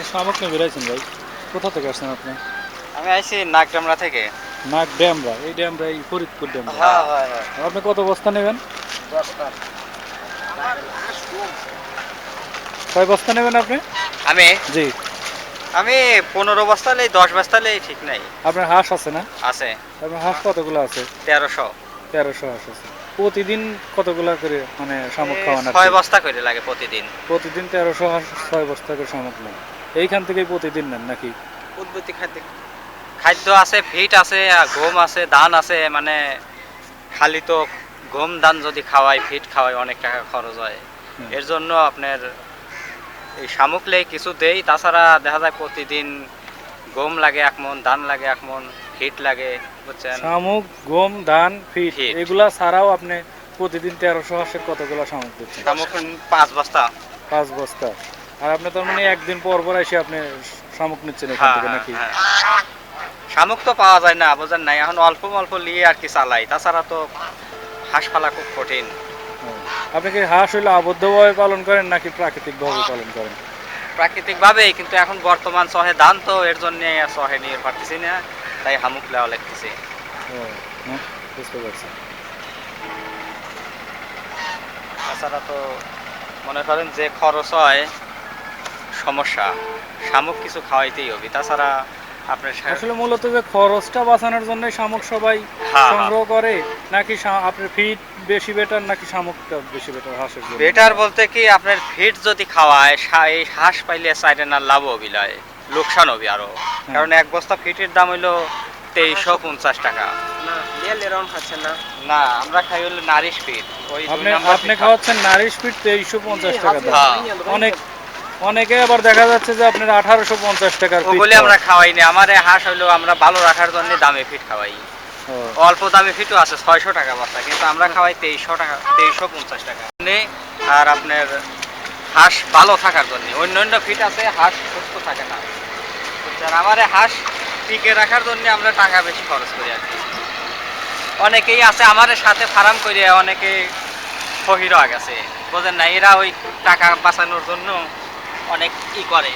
আপনি শামুক ভাই। কোথা থেকে আসছেন আপনি? আমি আইছি নাগডামরা থেকে। নাক ড্যামরা এই ড্যামরা এই ফরিদপুর ড্যামরা হ্যাঁ হ্যাঁ হ্যাঁ। আপনি কত বস্তা নেবেন? কয় বস্তা নেবেন আপনি? আমি? জি। আমি পনেরো বস্তালে দশ বস্তালে ঠিক নাই। আপনার হাঁস আছে না? আছে। আপনার হাঁস কতগুলো আছে? তেরোশো। তেরোশো হাঁস আছে। প্রতিদিন কতগুলো করে মানে শামুক খাওয়ান? ছয় বস্তা করে লাগে প্রতিদিন। প্রতিদিন তেরোশো হাঁস ছয় বস্তা করে শামুক নেন এইখান থেকেই প্রতিদিন নেন নাকি? উদ্বৃত্তি খাদ্য। খাদ্য আছে ফিট আছে গম আছে ধান আছে মানে খালি তো গম ধান যদি খাওয়াই ফিট খাওয়াই অনেক টাকা খরচ হয়। এর জন্য আপনার এই শামুকলে কিছু দেই তাছাড়া দেখা যায় প্রতিদিন গম লাগে এক মন ধান লাগে এক মন ফিট লাগে বুঝছেন? শামুক গম ধান ফিট। এগুলা ছাড়াও আপনি প্রতিদিন তেরোশো হাঁসের কতগুলো শামুক দিচ্ছেন? শামুক পাঁচ বস্তা। পাঁচ বস্তা। আর আপনি তার মানে একদিন পর পর এসে আপনি শামুক নিচ্ছেন এখান হ্যাঁ, থেকে হ্যাঁ, নাকি? হ্যাঁ। শামুক তো পাওয়া যায় না বোঝেন নাই। এখন অল্প অল্প নিয়ে আর কি চালাই। তাছাড়া তো হাঁস পালা খুব কঠিন। আপনি কি হাঁস হইলে আবদ্ধভাবে পালন করেন নাকি প্রাকৃতিক ভাবে পালন করেন? প্রাকৃতিক ভাবেই কিন্তু এখন বর্তমান সহে ধান তো এর জন্য সহে নিয়ে পারতেছি না তাই হামুক লেওয়া লাগতেছে। বুঝতে পারছি। তাছাড়া তো মনে করেন যে খরচ হয় সমস্যা। শামুক কিছু খাওয়াইতেই হবে। তাছাড়া আপনার আসলে মূলত যে খরচটা বাঁচানোর জন্য শামুক সবাই হ্যাঁ, সংগ্রহ করে নাকি আপনার ফিট বেশি বেটার নাকি শামুকটা বেশি বেটার হাঁসের বেটার বলতে কি আপনার ফিট যদি খাওয়ায় এই হাঁস পাইলে সাইডে না লাভ লোকসান হবে আরও। কারণ এক বস্তা ফিটের দাম হইল তেইশশো পঞ্চাশ টাকা। না আমরা খাই হলো নারিশ ফিট আপনি খাওয়াচ্ছেন নারিশ ফিট তেইশশো পঞ্চাশ টাকা হ্যাঁ। অনেক অনেকে আবার দেখা যাচ্ছে যে আপনার আঠারোশো পঞ্চাশ টাকার ওগুলি আমরা। খাওয়াই না। আমার এই হাঁস হইল আমরা ভালো রাখার জন্য দামে ফিট খাওয়াই। অল্প দামে ফিটও আছে ছয়শো টাকা বাচ্চা কিন্তু আমরা খাওয়াই তেইশশো টাকা তেইশশো পঞ্চাশ টাকা। নে, আর আপনার হাঁস ভালো থাকার জন্য। অন্য অন্য ফিট আছে হাঁস সুস্থ থাকে না। বুঝছেন? আমার হাঁস টিকে রাখার জন্য আমরা টাকা বেশি খরচ করি আর কি। অনেকেই আছে আমার সাথে ফার্ম করে অনেকে ফহির হয়ে গেছে বোঝেন না এরা ওই টাকা বাঁচানোর জন্য অনেক ই করে।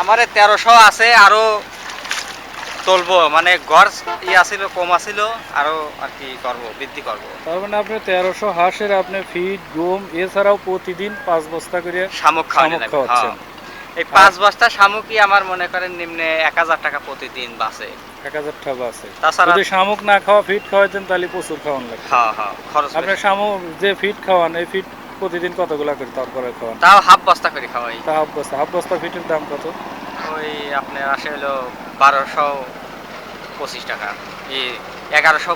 আমার তেরোশো আছে আরও তুলবো। মানে গড় ই আছিল কম আছিল আরও আর কি করব বৃদ্ধি করব। তার মানে আপনি তেরোশো হাঁসের আপনি ফিট গম এছাড়াও প্রতিদিন পাঁচ বস্তা করে শামুক খাওয়াচ্ছেন। হ্যাঁ। এই পাঁচ বস্তা শামুকই আমার মনে করেন নিম্নে এক হাজার টাকা প্রতিদিন বাঁচে এক হাজার টাকা আছে তাছাড়া যদি শামুক না খাওয়া ফিট খাওয়াইতেন তাহলে প্রচুর খাওয়ান লাগবে হ্যাঁ হ্যাঁ খরচ আপনি শামুক যে ফিট খাওয়ান এই ফিট প্রতিদিন কতগুলা করে তারপরে খাওয়ান? তাও হাফ বস্তা করে খাওয়াই। তা হাফ বস্তা হাফ বস্তা ফিটের দাম কত? ওই আপনার আসে হলো বারোশো পঁচিশ টাকা। ই এগারোশো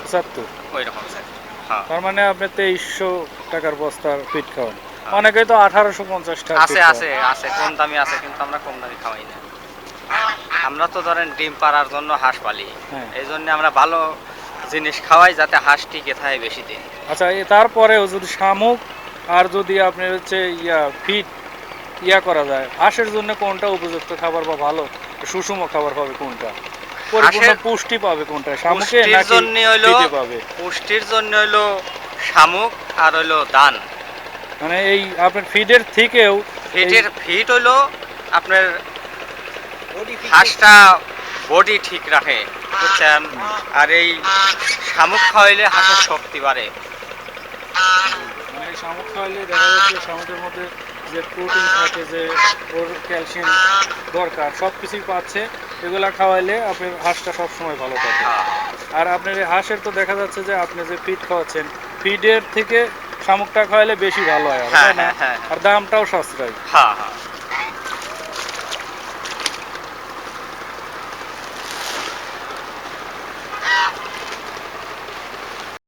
পঁচাত্তর? ওই রকম স্যার হ্যাঁ। তার মানে আপনি তেইশশো টাকার বস্তার ফিট খাওয়ান। অনেকেই তো আঠারোশো পঞ্চাশ টাকা আছে আছে আছে কম দামি আছে কিন্তু আমরা কম দামি খাওয়াই না। আমরা তো ধরেন ডিম পাড়ার জন্য হাঁস পালি। হ্যাঁ। এই জন্য আমরা ভালো জিনিস খাওয়াই যাতে হাঁস টিকে থাকে বেশি দিন। আচ্ছা এ তারপরেও যদি শামুক আর যদি আপনার হচ্ছে ইয়া ফিট ইয়া করা যায় হাঁসের জন্য কোনটা উপযুক্ত খাবার বা ভালো সুষম খাবার পাবে কোনটা পরিপূর্ণ পুষ্টি পাবে কোনটা শামুকে নাকি জন্য পাবে পুষ্টির জন্য হইল শামুক আর হইল দান মানে এই আপনার ফিডের থেকেও ফিডের ফিট হইল আপনার হাঁসটা বডি ঠিক রাখে বুঝছেন আর এই শামুক খাওয়াইলে হাঁসের শক্তি বাড়ে মানে শামুক খাওয়াইলে দেখা যাচ্ছে শামুকের মধ্যে যে প্রোটিন থাকে যে ওর ক্যালসিয়াম দরকার সব কিছুই পাচ্ছে এগুলা খাওয়াইলে আপনার হাঁসটা সবসময় ভালো থাকে। আর আপনার এই হাঁসের তো দেখা যাচ্ছে যে আপনি যে ফিড খাওয়াচ্ছেন ফিডের থেকে শামুকটা খাওয়াইলে বেশি ভালো হয় আরও, হ্যাঁ, হ্যাঁ, হ্যাঁ। আর দামটাও সাশ্রয় হ্যাঁ হ্যাঁ